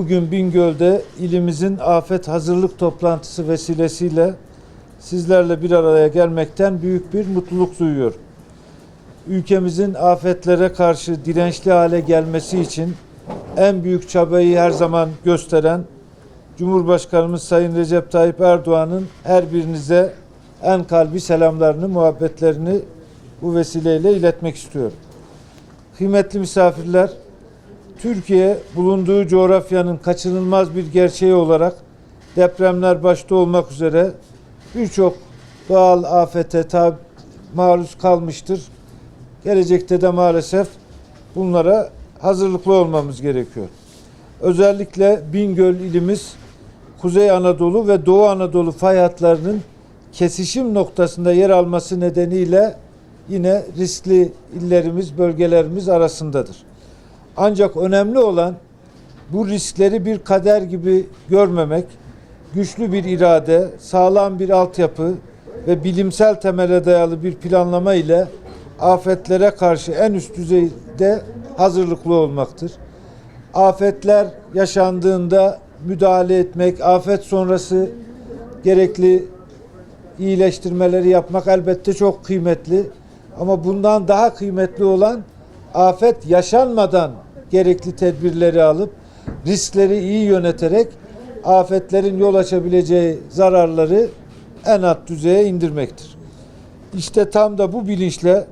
Bugün Bingöl'de ilimizin afet hazırlık toplantısı vesilesiyle sizlerle bir araya gelmekten büyük bir mutluluk duyuyorum. Ülkemizin afetlere karşı dirençli hale gelmesi için en büyük çabayı her zaman gösteren Cumhurbaşkanımız Sayın Recep Tayyip Erdoğan'ın her birinize en kalbi selamlarını, muhabbetlerini bu vesileyle iletmek istiyorum. Kıymetli misafirler, Türkiye bulunduğu coğrafyanın kaçınılmaz bir gerçeği olarak depremler başta olmak üzere birçok doğal afete tab- maruz kalmıştır. Gelecekte de maalesef bunlara hazırlıklı olmamız gerekiyor. Özellikle Bingöl ilimiz Kuzey Anadolu ve Doğu Anadolu fay hatlarının kesişim noktasında yer alması nedeniyle yine riskli illerimiz, bölgelerimiz arasındadır. Ancak önemli olan bu riskleri bir kader gibi görmemek, güçlü bir irade, sağlam bir altyapı ve bilimsel temele dayalı bir planlama ile afetlere karşı en üst düzeyde hazırlıklı olmaktır. Afetler yaşandığında müdahale etmek, afet sonrası gerekli iyileştirmeleri yapmak elbette çok kıymetli. Ama bundan daha kıymetli olan afet yaşanmadan gerekli tedbirleri alıp riskleri iyi yöneterek afetlerin yol açabileceği zararları en alt düzeye indirmektir. İşte tam da bu bilinçle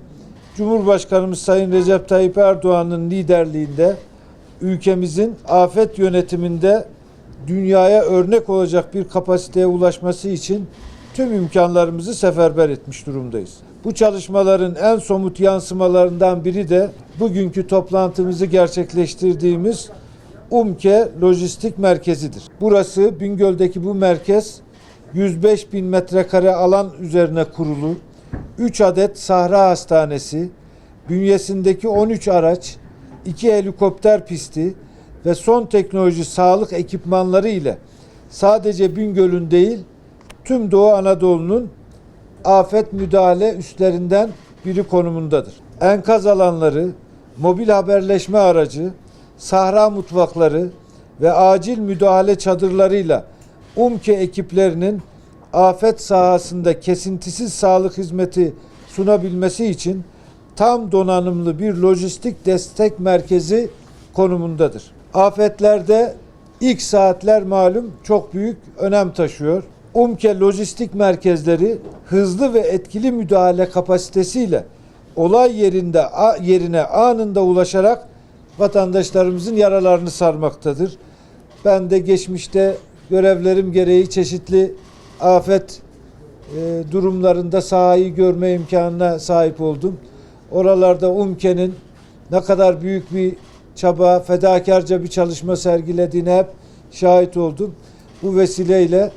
Cumhurbaşkanımız Sayın Recep Tayyip Erdoğan'ın liderliğinde ülkemizin afet yönetiminde dünyaya örnek olacak bir kapasiteye ulaşması için tüm imkanlarımızı seferber etmiş durumdayız. Bu çalışmaların en somut yansımalarından biri de bugünkü toplantımızı gerçekleştirdiğimiz UMKE Lojistik Merkezi'dir. Burası Bingöl'deki bu merkez 105 bin metrekare alan üzerine kurulu 3 adet sahra hastanesi, bünyesindeki 13 araç, 2 helikopter pisti ve son teknoloji sağlık ekipmanları ile sadece Bingöl'ün değil tüm Doğu Anadolu'nun afet müdahale üstlerinden biri konumundadır. Enkaz alanları, mobil haberleşme aracı, sahra mutfakları ve acil müdahale çadırlarıyla UMKE ekiplerinin afet sahasında kesintisiz sağlık hizmeti sunabilmesi için tam donanımlı bir lojistik destek merkezi konumundadır. Afetlerde ilk saatler malum çok büyük önem taşıyor. UMKE lojistik merkezleri hızlı ve etkili müdahale kapasitesiyle olay yerinde yerine anında ulaşarak vatandaşlarımızın yaralarını sarmaktadır. Ben de geçmişte görevlerim gereği çeşitli afet e, durumlarında sahayı görme imkanına sahip oldum. Oralarda UMKE'nin ne kadar büyük bir çaba, fedakarca bir çalışma sergilediğine hep şahit oldum. Bu vesileyle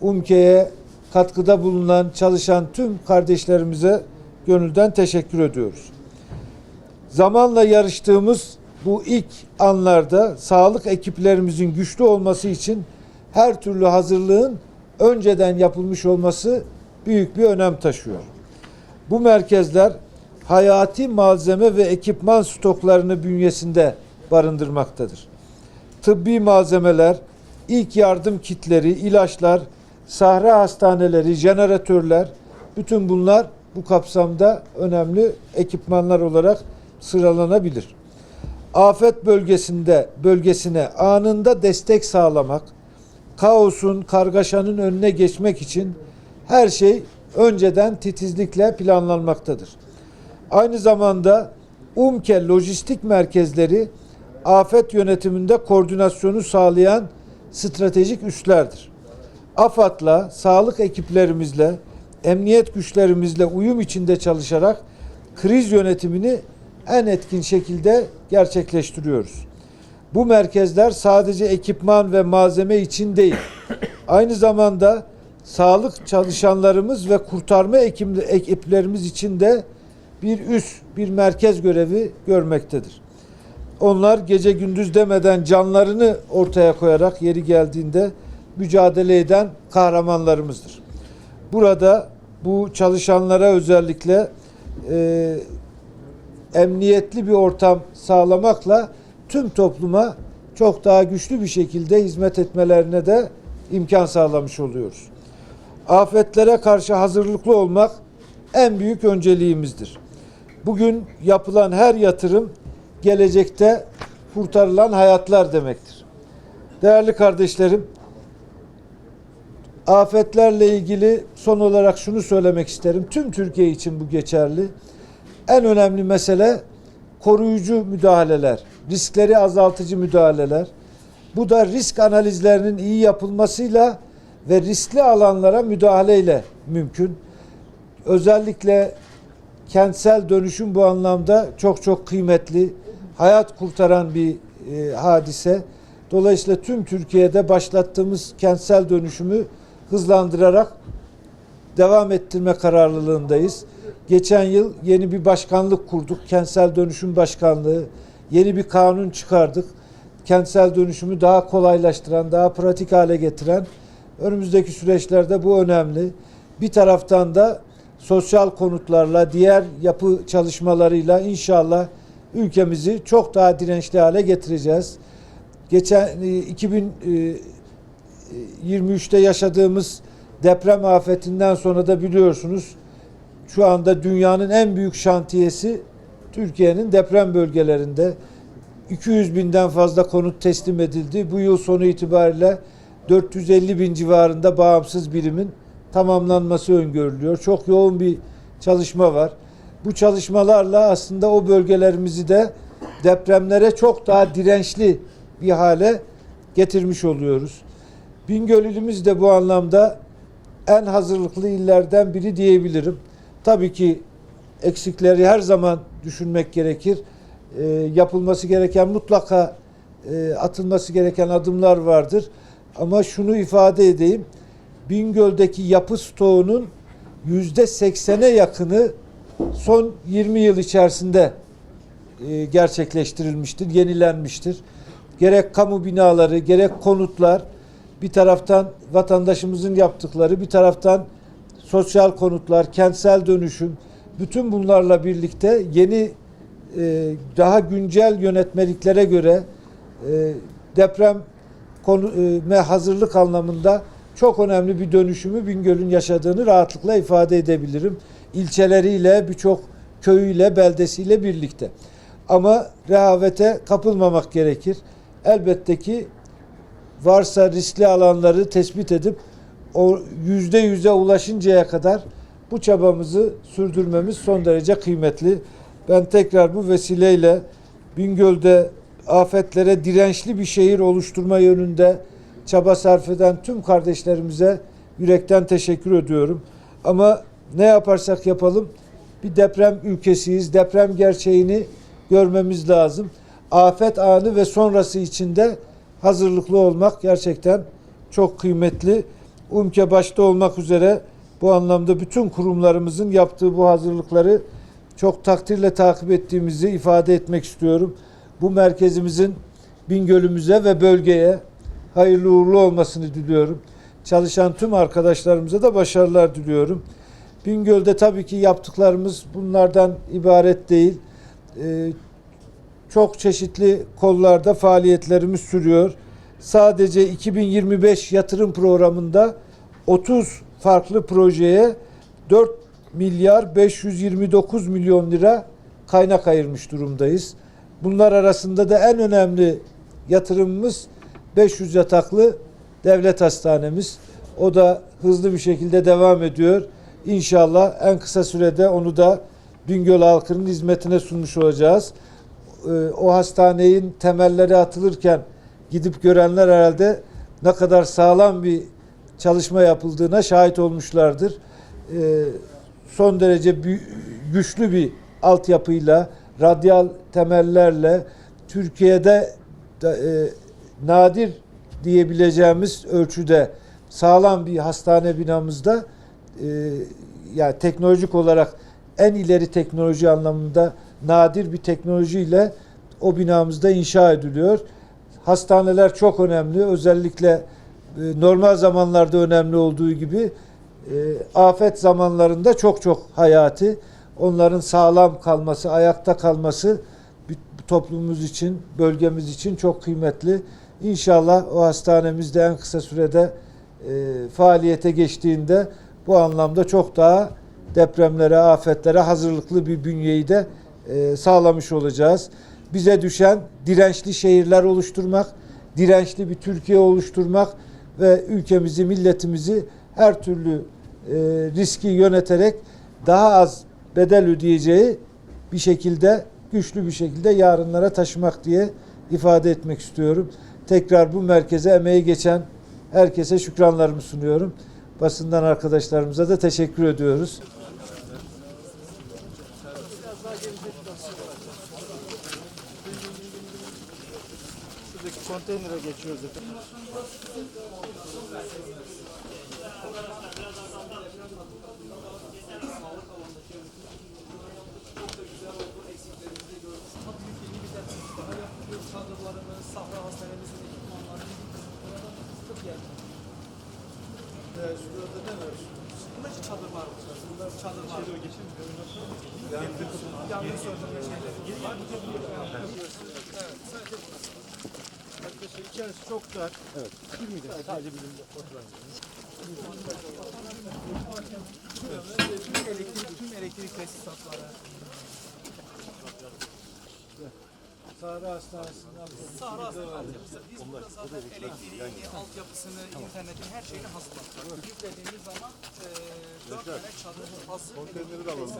UMKE'ye katkıda bulunan, çalışan tüm kardeşlerimize gönülden teşekkür ediyoruz. Zamanla yarıştığımız bu ilk anlarda sağlık ekiplerimizin güçlü olması için her türlü hazırlığın önceden yapılmış olması büyük bir önem taşıyor. Bu merkezler hayati malzeme ve ekipman stoklarını bünyesinde barındırmaktadır. Tıbbi malzemeler, ilk yardım kitleri, ilaçlar, sahra hastaneleri, jeneratörler, bütün bunlar bu kapsamda önemli ekipmanlar olarak sıralanabilir. Afet bölgesinde bölgesine anında destek sağlamak, kaosun, kargaşanın önüne geçmek için her şey önceden titizlikle planlanmaktadır. Aynı zamanda UMKE lojistik merkezleri afet yönetiminde koordinasyonu sağlayan stratejik üslerdir. AFAD'la, sağlık ekiplerimizle, emniyet güçlerimizle uyum içinde çalışarak kriz yönetimini en etkin şekilde gerçekleştiriyoruz. Bu merkezler sadece ekipman ve malzeme için değil, aynı zamanda sağlık çalışanlarımız ve kurtarma ekiplerimiz için de bir üs, bir merkez görevi görmektedir. Onlar gece gündüz demeden canlarını ortaya koyarak yeri geldiğinde mücadele eden kahramanlarımızdır. Burada bu çalışanlara özellikle e, emniyetli bir ortam sağlamakla tüm topluma çok daha güçlü bir şekilde hizmet etmelerine de imkan sağlamış oluyoruz. Afetlere karşı hazırlıklı olmak en büyük önceliğimizdir. Bugün yapılan her yatırım gelecekte kurtarılan hayatlar demektir. Değerli kardeşlerim, afetlerle ilgili son olarak şunu söylemek isterim. Tüm Türkiye için bu geçerli. En önemli mesele koruyucu müdahaleler, riskleri azaltıcı müdahaleler. Bu da risk analizlerinin iyi yapılmasıyla ve riskli alanlara müdahaleyle mümkün. Özellikle kentsel dönüşüm bu anlamda çok çok kıymetli, hayat kurtaran bir e, hadise. Dolayısıyla tüm Türkiye'de başlattığımız kentsel dönüşümü hızlandırarak devam ettirme kararlılığındayız. Geçen yıl yeni bir başkanlık kurduk. Kentsel Dönüşüm Başkanlığı. Yeni bir kanun çıkardık. Kentsel dönüşümü daha kolaylaştıran, daha pratik hale getiren önümüzdeki süreçlerde bu önemli. Bir taraftan da sosyal konutlarla, diğer yapı çalışmalarıyla inşallah ülkemizi çok daha dirençli hale getireceğiz. Geçen e, 2000 e, 23'te yaşadığımız deprem afetinden sonra da biliyorsunuz şu anda dünyanın en büyük şantiyesi Türkiye'nin deprem bölgelerinde 200 binden fazla konut teslim edildi. Bu yıl sonu itibariyle 450 bin civarında bağımsız birimin tamamlanması öngörülüyor. Çok yoğun bir çalışma var. Bu çalışmalarla aslında o bölgelerimizi de depremlere çok daha dirençli bir hale getirmiş oluyoruz. Bingöl ilimiz de bu anlamda en hazırlıklı illerden biri diyebilirim. Tabii ki eksikleri her zaman düşünmek gerekir. E, yapılması gereken mutlaka e, atılması gereken adımlar vardır. Ama şunu ifade edeyim. Bingöl'deki yapı stoğunun yüzde seksene yakını son 20 yıl içerisinde e, gerçekleştirilmiştir, yenilenmiştir. Gerek kamu binaları, gerek konutlar bir taraftan vatandaşımızın yaptıkları, bir taraftan sosyal konutlar, kentsel dönüşüm, bütün bunlarla birlikte yeni e, daha güncel yönetmeliklere göre e, deprem konu e, hazırlık anlamında çok önemli bir dönüşümü Bingöl'ün yaşadığını rahatlıkla ifade edebilirim. İlçeleriyle, birçok köyüyle, beldesiyle birlikte. Ama rehavete kapılmamak gerekir. Elbette ki varsa riskli alanları tespit edip o yüzde yüze ulaşıncaya kadar bu çabamızı sürdürmemiz son derece kıymetli. Ben tekrar bu vesileyle Bingöl'de afetlere dirençli bir şehir oluşturma yönünde çaba sarf eden tüm kardeşlerimize yürekten teşekkür ediyorum. Ama ne yaparsak yapalım bir deprem ülkesiyiz. Deprem gerçeğini görmemiz lazım. Afet anı ve sonrası içinde hazırlıklı olmak gerçekten çok kıymetli. UMKE başta olmak üzere bu anlamda bütün kurumlarımızın yaptığı bu hazırlıkları çok takdirle takip ettiğimizi ifade etmek istiyorum. Bu merkezimizin Bingöl'ümüze ve bölgeye hayırlı uğurlu olmasını diliyorum. Çalışan tüm arkadaşlarımıza da başarılar diliyorum. Bingöl'de tabii ki yaptıklarımız bunlardan ibaret değil. Ee, çok çeşitli kollarda faaliyetlerimiz sürüyor. Sadece 2025 yatırım programında 30 farklı projeye 4 milyar 529 milyon lira kaynak ayırmış durumdayız. Bunlar arasında da en önemli yatırımımız 500 yataklı devlet hastanemiz. O da hızlı bir şekilde devam ediyor. İnşallah en kısa sürede onu da Bingöl halkının hizmetine sunmuş olacağız. Ee, o hastanenin temelleri atılırken gidip görenler herhalde ne kadar sağlam bir çalışma yapıldığına şahit olmuşlardır. Ee, son derece güçlü bir altyapıyla, radyal temellerle Türkiye'de e, nadir diyebileceğimiz ölçüde sağlam bir hastane binamızda e, yani teknolojik olarak en ileri teknoloji anlamında nadir bir teknolojiyle o binamızda inşa ediliyor. Hastaneler çok önemli. Özellikle e, normal zamanlarda önemli olduğu gibi e, afet zamanlarında çok çok hayati. Onların sağlam kalması, ayakta kalması toplumumuz için, bölgemiz için çok kıymetli. İnşallah o hastanemiz de en kısa sürede e, faaliyete geçtiğinde bu anlamda çok daha depremlere, afetlere hazırlıklı bir bünyeyi de e, sağlamış olacağız. Bize düşen dirençli şehirler oluşturmak, dirençli bir Türkiye oluşturmak ve ülkemizi, milletimizi her türlü e, riski yöneterek daha az bedel ödeyeceği bir şekilde güçlü bir şekilde yarınlara taşımak diye ifade etmek istiyorum. Tekrar bu merkeze emeği geçen herkese şükranlarımı sunuyorum. Basından arkadaşlarımıza da teşekkür ediyoruz. Konteynere geçiyoruz efendim. çadırlarımız, sahra hastanemizin ekipmanlarını tutup geldik. Şurada ne var? Bunda ki çadır var. Çadır var. Yangın söndürme şeyleri. Arkadaşlar içerisi çok dar. Evet. Girmeyeceğiz. Sadece bizim Tüm elektrik, tüm elektrik tesisatları. Sahra Hastanesi'nin altında. Sahra hastanesi altyapısı. Biz burada zaten elektriğini, altyapısını, internetini, her şeyini hazırladık. Yüklediğimiz zaman eee dört tane çadır hazır. Konteyneri de alalım.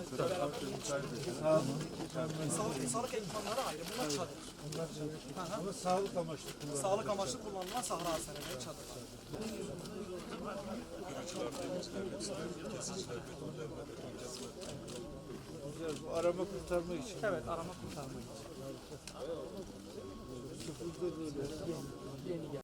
Sağlık, sağlık ekipmanları ayrı. Bunlar çadır. Hı hı. Ama sağlık amaçlı kullanılıyor. Sağlık amaçlı kullanılan sahra hastaneleri çadırlar. Arama kurtarma için. Evet, arama kurtarma için. C'est un.